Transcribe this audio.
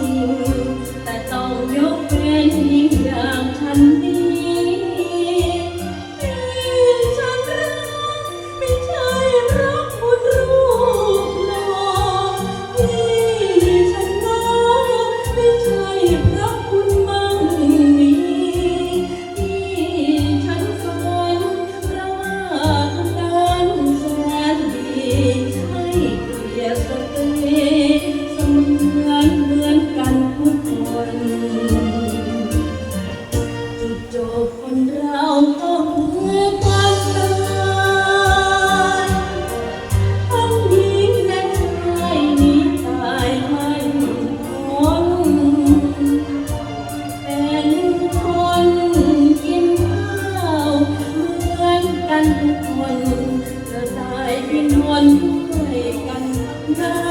จริง แต่ต้องยกเว้นอย่างทันที เธอตายกินนอนด้วยกันได้